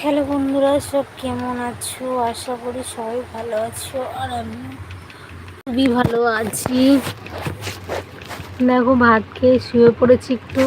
Hello বন্ধুরা, সব কেমন আছো? আশা করি সবাই ভালো আছো আর আমি খুবই ভালো আছি। দেখো, ভাত খেয়ে শুয়ে পড়েছি একটু।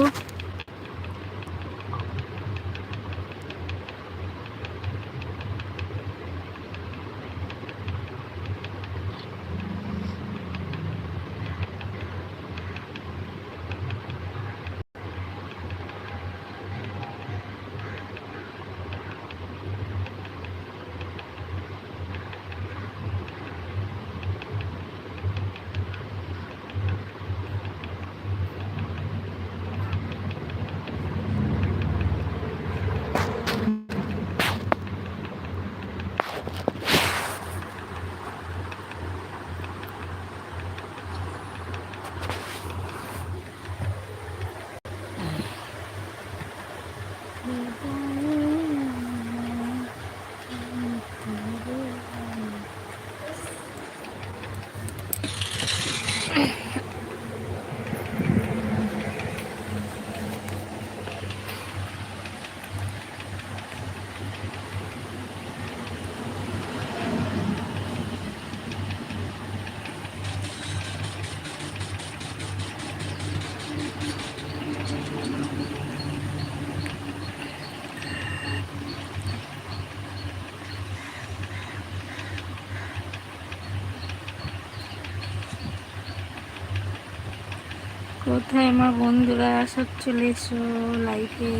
কোথায় আমার বন্ধুরা সব চলে এসো লাইফে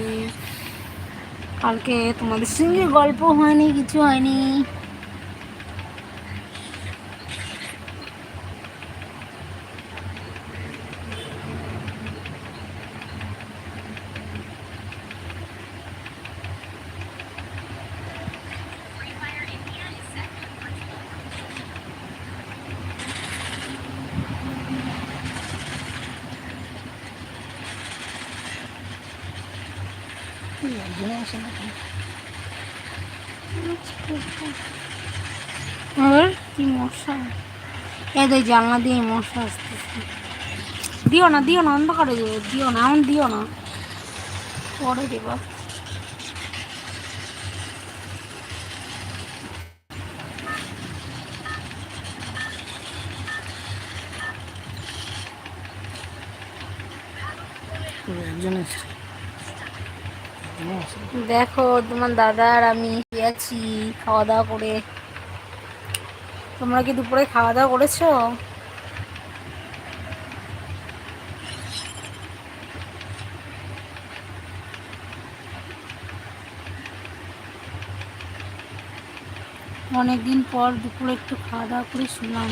কালকে তোমাদের সঙ্গে গল্প হয়নি কিছু হয়নি আর কি মশা? এদের জানলা দিয়ে মশা আসতেছে। দিও না দিও না, অন্ধকারে দেবে দিও না, এমন দিও না। পরে দেবা। দেখো, তোমার দাদা আর আমি আছি, খাওয়া দাওয়া করে। তোমরা কি দুপুরে খাওয়া দাওয়া করেছ? অনেকদিন পর দুপুরে একটু খাওয়া দাওয়া করে শুনলাম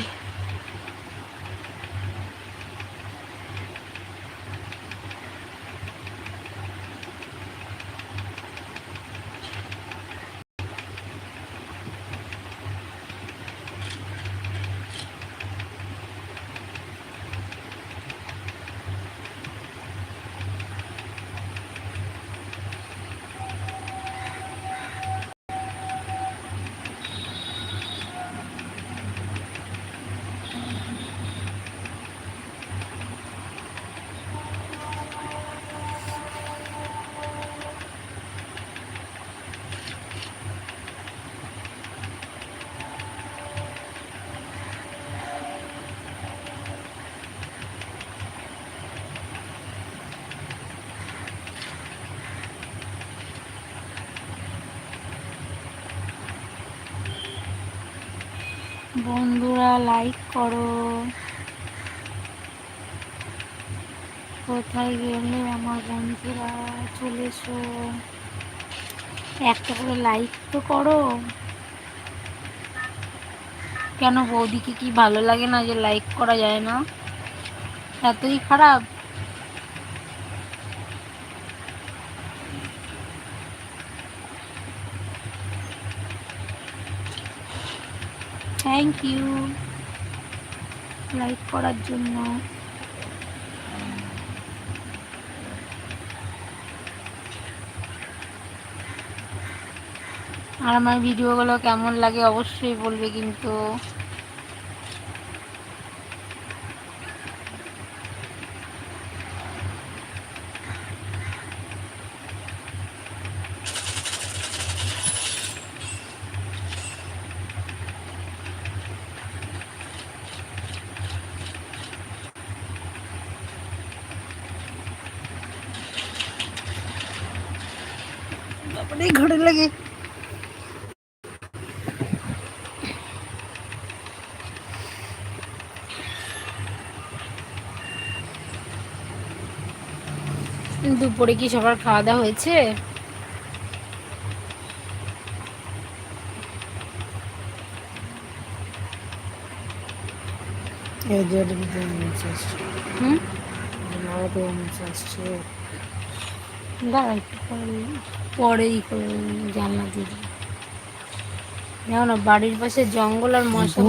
বন্ধুরা লাইক করো। কোথায় গেলে আমার বন্ধুরা চলে এসো? একটা করে লাইক তো করো। কেন বৌদিকে কি ভালো লাগে না যে লাইক করা যায় না? এতই খারাপ। থ্যাংক ইউ লাইক করার জন্য। আর আমার ভিডিওগুলো কেমন লাগে অবশ্যই বলবে কিন্তু তারপরে ঘরে লাগে দুপুরে কি সবার খাওয়া দাওয়া হয়েছে? পরে পরেই জানলা দিয়ে না বাড়ির পাশে জঙ্গল আর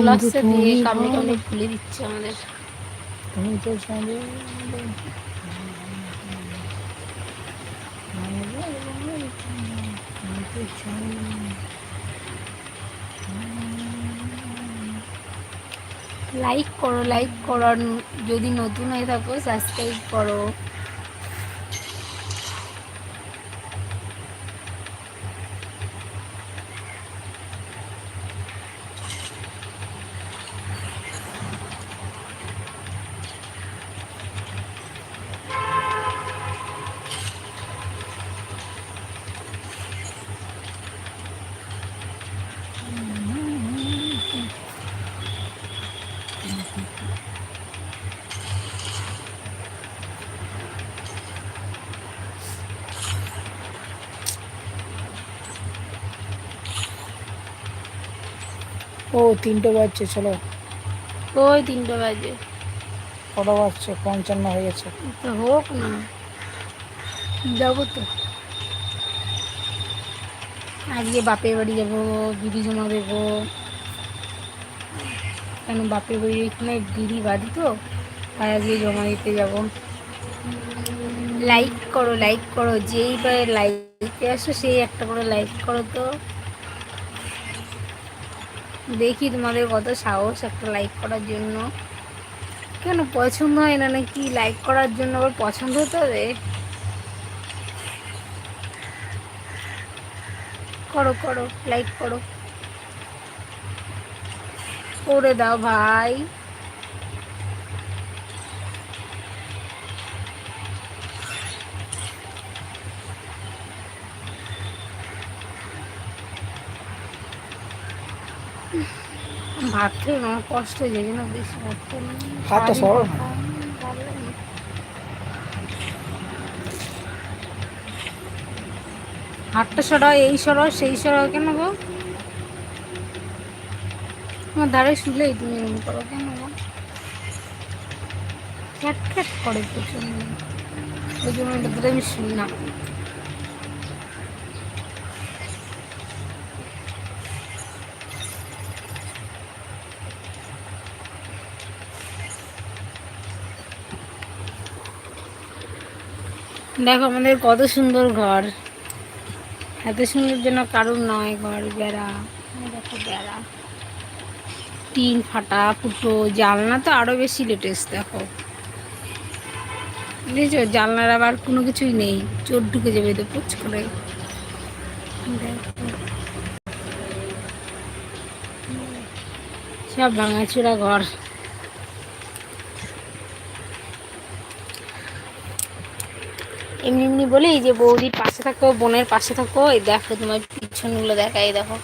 আসছে দিয়ে কামড়ে কামড়ে খুলে দিচ্ছে আমাদের। লাইক করো লাইক করো। যদি নতুন হয়ে থাকো সাবস্ক্রাইব করো। তিনটে বাজছে চলো। ওই তিনটে বাজে। কটা বাজছে? পঞ্চান্ন হয়ে গেছে। হোক না। যাব তো। আজকে বাপের বাড়ি যাব বিড়ি জমা দেবো। কেন বাপের বাড়ির এখানে বিড়ি বাড়ি তো। তাই আজকে জমা দিতে যাব। লাইক করো লাইক করো। যেই বা লাইকে আসো সেই একটা করে লাইক করো তো। দেখি তোমাদের কত সাহস একটা লাইক করার জন্য। কেন পছন্দ হয় না নাকি লাইক করার জন্য? আবার পছন্দ হতে হবে করো করো লাইক করো। করে দাও ভাই। ভাত আমার কষ্ট হয়ে যায় না বেশি খেলে হাতটা সরো না। হাতটা সরাও এই সরাও সেই সরাও কেন গো? আমার ধারে শুলেই তুমি এরকম করো কেন গো? খ্যাট খ্যাট করে প্রচণ্ড। ওই জন্য আমি শুই দেখো আমাদের কত সুন্দর ঘর। এত সুন্দর যেন কারুর নয় ঘর, বেড়া। দেখো বেড়া। টিন ফাটা, ফুটো, জানলা তো আরও বেশি লেটেস্ট দেখো। বুঝেছ? জানলার আবার কোনো কিছুই নেই। চোর ঢুকে যাবে তো পুচ করে। সব ভাঙাচোরা ঘর। এমনি এমনি বলেই যে বৌদির পাশে থাকো, বোনের পাশে থাকো, এই দেখো তোমার পিছনগুলো দেখা এই দেখো।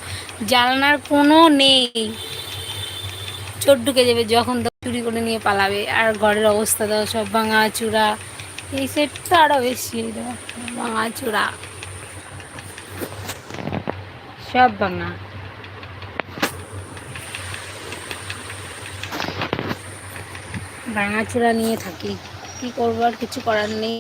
জানলার কোনো নেই। চোর ঢুকে যাবে যখন তো চুরি করে নিয়ে পালাবে। আর ঘরের অবস্থা দাও সব ভাঙা চূড়া। এই সেট তো আরও বেশি ভাঙা চূড়া। সব ভাঙা। ভাঙাচোরা নিয়ে থাকি। কি করব, আর কিছু করার নেই।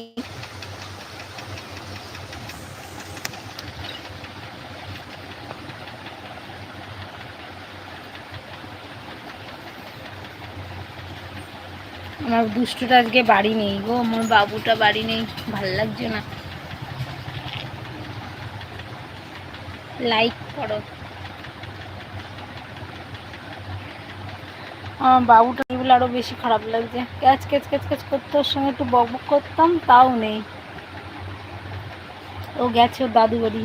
আমার দুষ্টুটা আজকে বাড়ি নেই গো, আমার বাবুটা বাড়ি নেই, ভালো লাগছে না। লাইক করো। আমার বাবুটা এগুলো আরও বেশি খারাপ লাগছে। ক্যাচ ক্যাচ ক্যাচ ক্যাচ করতে ওর সঙ্গে একটু বক বক করতাম, তাও নেই। ও গেছে ওর দাদু বাড়ি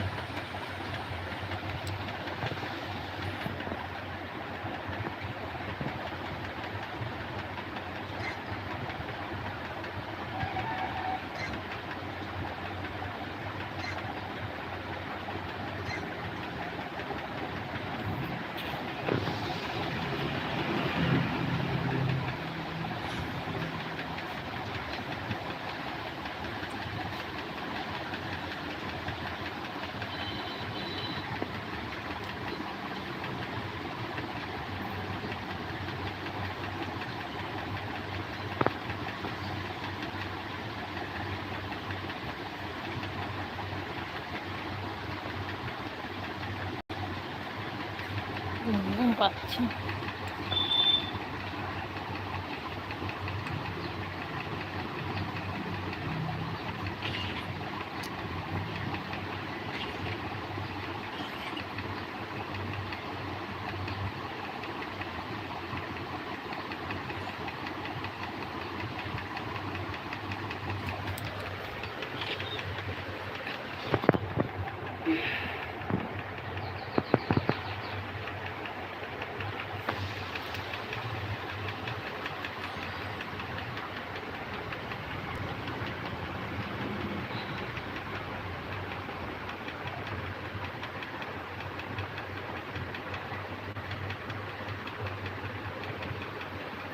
ঘুম পাচ্ছে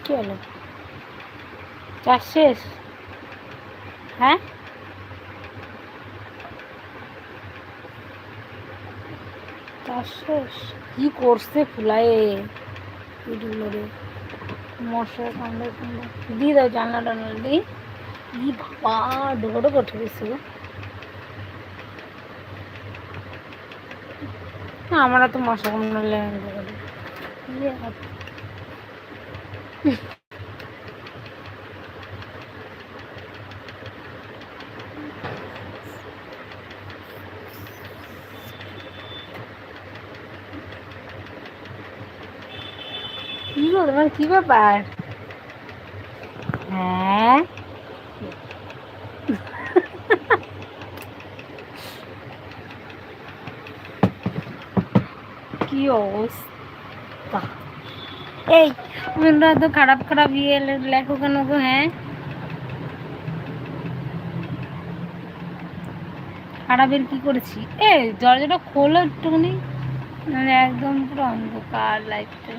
কি হলো চাষ শেষ? হ্যাঁ? চাষ শেষ? কি করছে ফুলায়ে? ইটগুলো রে? মশা কামড়ে কামড়ে। দিয়ে দাও জানলা টানলা দিই ই বাবা ডোকো ডোকো উঠে গেছে আমার তো মশা কামড়ালে। কি গো তোমার কি ব্যাপার? হ্যাঁ? কি অবস্থা? এই তোমরা তো খারাপ খারাপ ইয়ে লে- লেখো কেন গো হ্যাঁ খারাপের কি করেছি এ দরজাটা খোলো একটুখানি। মানে একদম পুরো অন্ধকার লাইটটা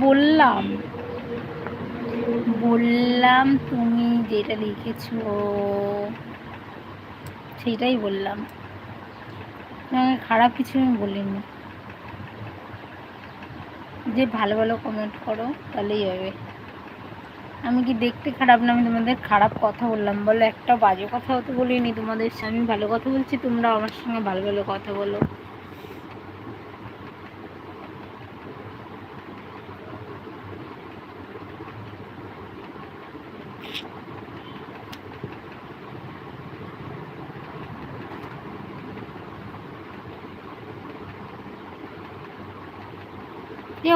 বললাম। বললাম তুমি যেটা লিখেছ সেটাই বললাম। খারাপ কিছু আমি বলিনি। যে ভালো ভালো কমেন্ট করো, তাহলেই হবে। আমি কি দেখতে খারাপ না আমি তোমাদের খারাপ কথা বললাম? বলো, একটা বাজে কথাও তো বলিনি তোমাদের। আমি ভালো কথা বলছি তোমরা আমার সঙ্গে ভালো ভালো কথা বলো।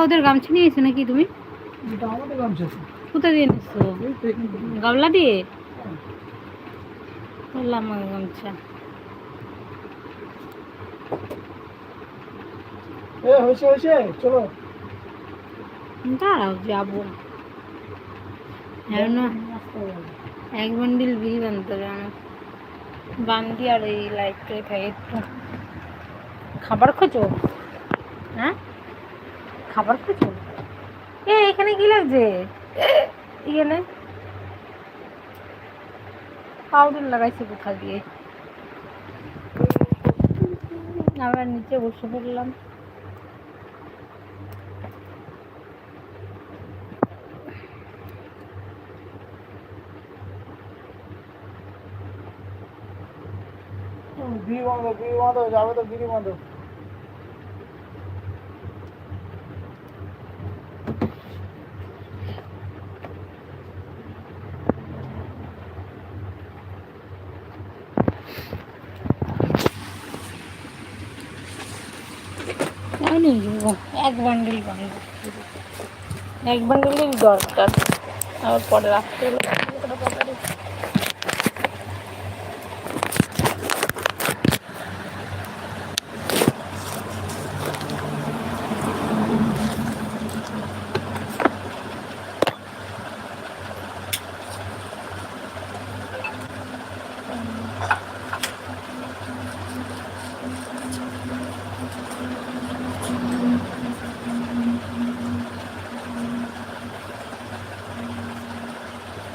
ওদের গামছা নিয়ে এসো নাকি তুমি? এটা আমাদের গামছা তো। কোথা দিয়ে নিচ্ছো। গামলা দিয়ে? আমার গামছা। দাঁড়াও যাব। এক বান্ডিল বানতে হবে আমার। বান্দি আর এই লাইটটাই একটু। খাবার খোঁজো হ্যাঁ? খাবার খোঁজো এ, এখানে কি লাগছে? এখানে পাউডার লাগাইছে কোথা দিয়ে? আবার নিচে বসে পড়লাম। বিড়ি বাঁধো বিড়ি বাঁধো যাবে তো বিড়ি বাঁধো এক বান্ডিল বান্ডিল এক বান্ডিলের দরকার। আবার পরে রাখতে হলো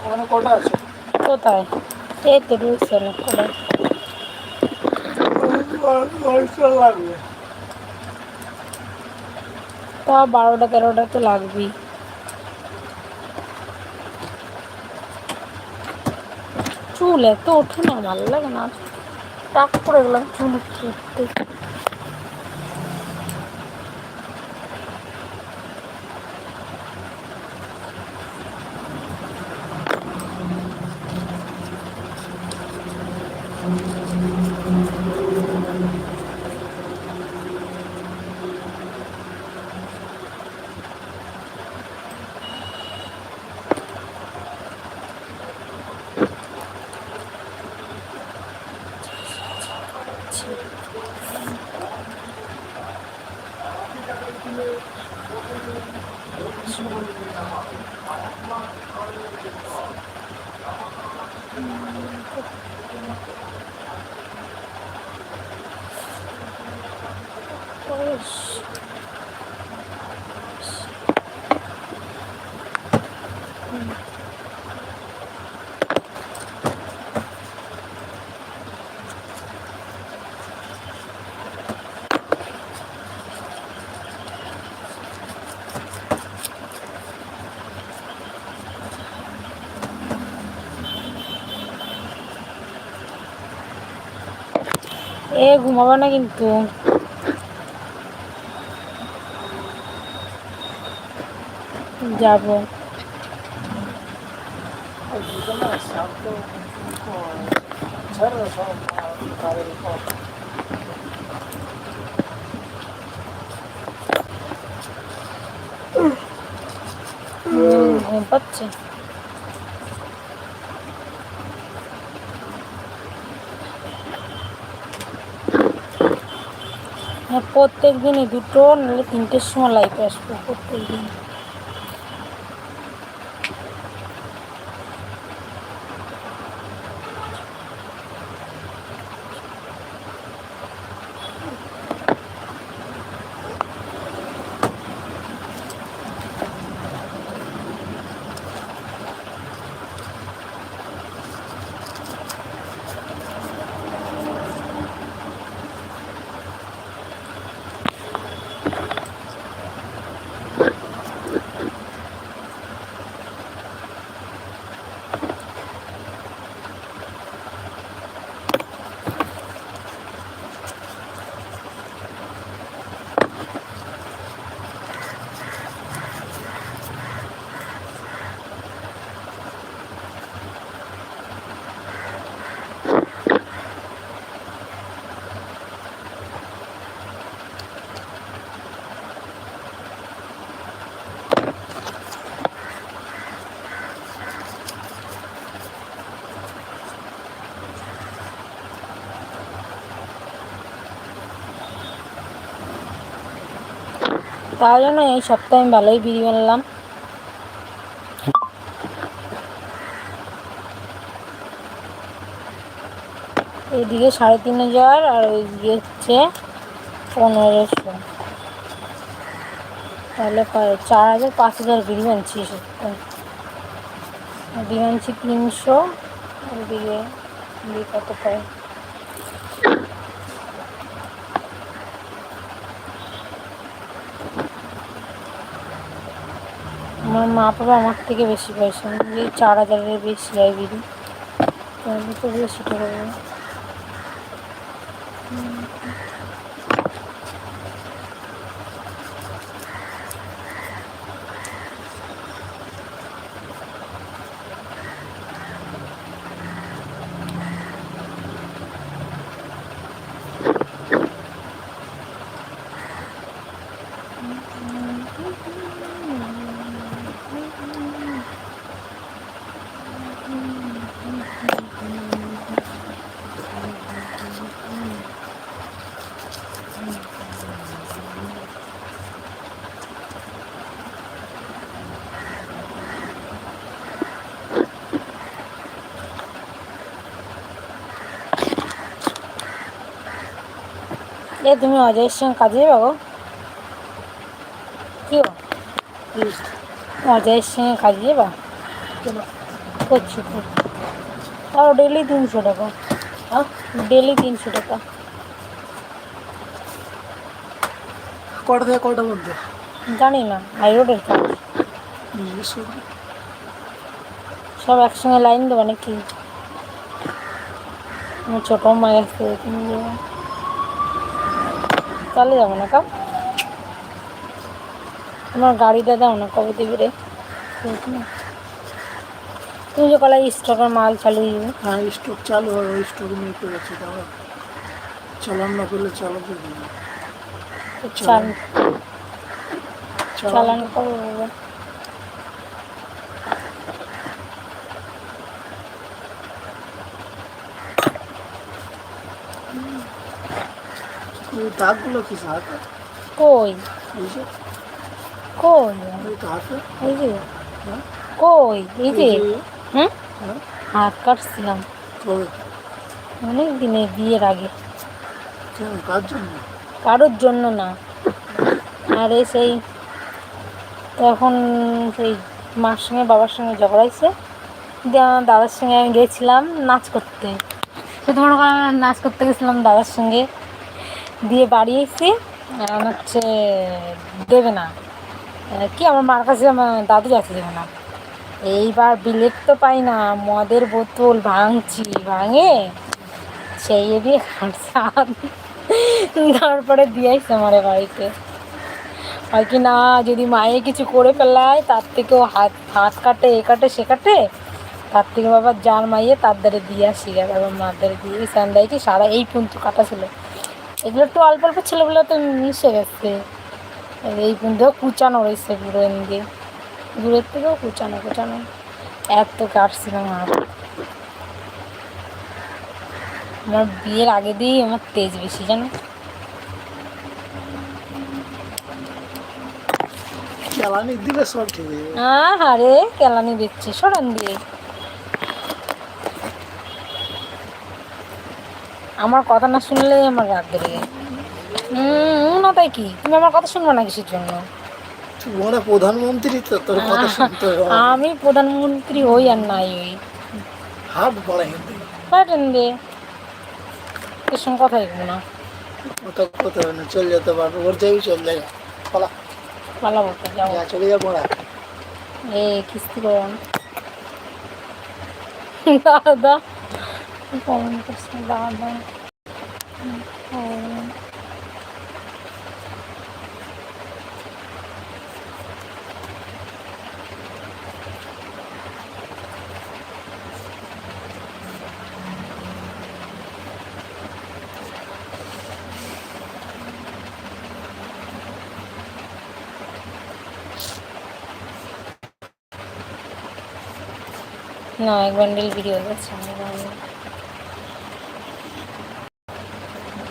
ওখানে কটা আছে কোথায় এই তো রয়েছে না লাগবে তা বারোটা তেরোটা তো লাগবেই। চুল এত ওঠে না, ভালো লাগে না। টাক করে গেলাম, চুল উঠতে। উঠতে Push. এ ঘুমাবো না কিন্তু। যাব। ঘুম পাচ্ছে। প্রত্যেক দিনই দুটো নাহলে তিনটের সময় লাইভে আসব প্রত্যেক দিন তাই জন্য এই সপ্তাহে আমি ভালোই বিড়ি বানলাম এইদিকে সাড়ে তিন হাজার আর ওইদিকে হচ্ছে পনেরোশো। তাহলে চার হাজার পাঁচ হাজার বিড়ি বানছি বিড়ি বানছি তিনশো, ওইদিকে কত পায় আমার মা বাবা আমার থেকে বেশি পয়সা। যে চার হাজারের বেশি বিড়ি তাহলে তো বেশি টাকা এ তুমি অজয়ের সঙ্গে কাজে যাবে কি অজয়ের সঙ্গে কাজে যাবা? করছি তাও ডেলি তিনশো টাকা। ডেলি তিনশো টাকা। কটা থেকে কটা বন্ধ জানি না হাই রোডের কাজ। সব একসঙ্গে লাইন দেবো নাকি? ছোটো মা গেছে তুমি যাবে। চালিয়ে যাব না কাপ তোমার গাড়িটা দাও না কবে দেবে রে? তুমি যে কলাই স্টকের মাল চালু দিবে হ্যাঁ স্টক চালু হয় ওই স্টক নিয়ে করেছে দাদা চালান না করলে চালাতে দিবে চালান চালান করব দাগগুলো কি হাতে কই? কই? এই যে। হ্যাঁ? কই? এই যে। হুম? হ্যাঁ? হাত কাটছিলাম। অনেক দিনে বিয়ের আগে। কারোর জন্য না। আরে সেই তখন সেই মার সঙ্গে বাবার সঙ্গে ঝগড়াইছে দাদার সঙ্গে আমি গেছিলাম নাচ করতে। সে তোমার নাচ করতে গেছিলাম দাদার সঙ্গে। দিয়ে বাড়ি এসে আর হচ্ছে দেবে না। কি আমার মার কাছে আমার দাদু যাচ্ছে দেবে না। এইবার বিলেট তো পাই না, মদের বোতল ভাঙছি, ভাঙে সেই দিয়ে হাত তারপরে দিয়ে আসছে আমার বাড়িতে। আর কি না, যদি মায়ে কিছু করে ফেলায়, তার থেকেও হাত হাত কাটে, এ কাটে, সে কাটে, তার থেকে বাবা যার মাইয়ে তার দ্বারে দিয়ে আসি এবার মার দ্বারে দিয়ে কি সারা এই পর্যন্ত কাটা ছিল। এগুলো একটু অল্প অল্প ছেলেগুলো তো মিশে গেছে। এই পর্যন্ত কুচানো রয়েছে পুরো এমনি দূরের থেকেও কুচানো কুচানো। এত কাটছিলাম আর আমার বিয়ের আগে দিয়েই আমার তেজ বেশি জানো? চালানি দিলে সব ঠিক হয়ে যাবে। আরে কেলানি দিচ্ছে সরান দিয়ে। আমার কথা না শুনলে আমার রাগ বেড়ে যায়। হুম না তাই কি? তুমি আমার কথা শুনবে না কিসের জন্য? ওরা প্রধানমন্ত্রী তো তোর কথা শুনতে আমি প্রধানমন্ত্রী হই আর নাই হই হাত বড় হিন্দি পাঠেন দে। তোর সঙ্গে কথাই বলব না। করতে হবে না চলে যেতে পারবে। ওর যাই চল যায় পালা। পালাবো তো যাব যা চলে যা পড়া। এ কিস্তি করো। না দাদা। কমেন্ট করছে দাদা ও। না এক বান্ডেল ভিডিও যাচ্ছে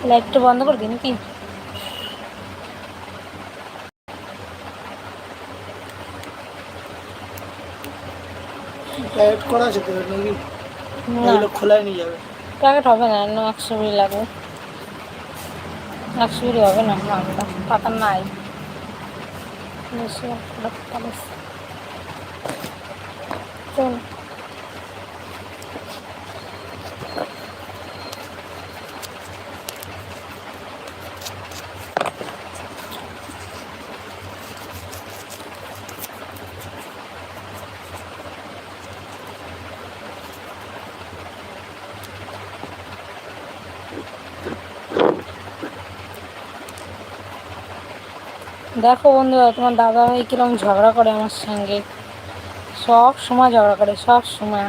লাইটটা বন্ধ করে দিন কি প্যাকেট করা আছে তো নাকি? এগুলো খোলাই নিয়ে যাবে। প্যাকেট হবে না না একশো বিড়ি লাগবে। একশো বিড়ি হবে না মালটা পাতা নাই। বেশি দেখো বন্ধুরা, তোমার দাদা ভাই কীরকম ঝগড়া করে আমার সঙ্গে। সব সময় ঝগড়া করে, সব সময়।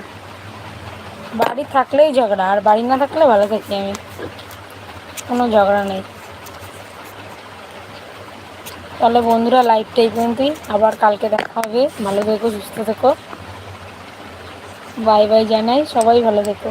বাড়ি থাকলেই ঝগড়া, আর বাড়ি না থাকলে ভালো থাকি আমি। কোনো ঝগড়া নেই। তাহলে বন্ধুরা লাইভটা এই পর্যন্তই। আবার কালকে দেখা হবে। ভালো থেকো, সুস্থ থেকো। বাই বাই জানাই। সবাই ভালো থেকো।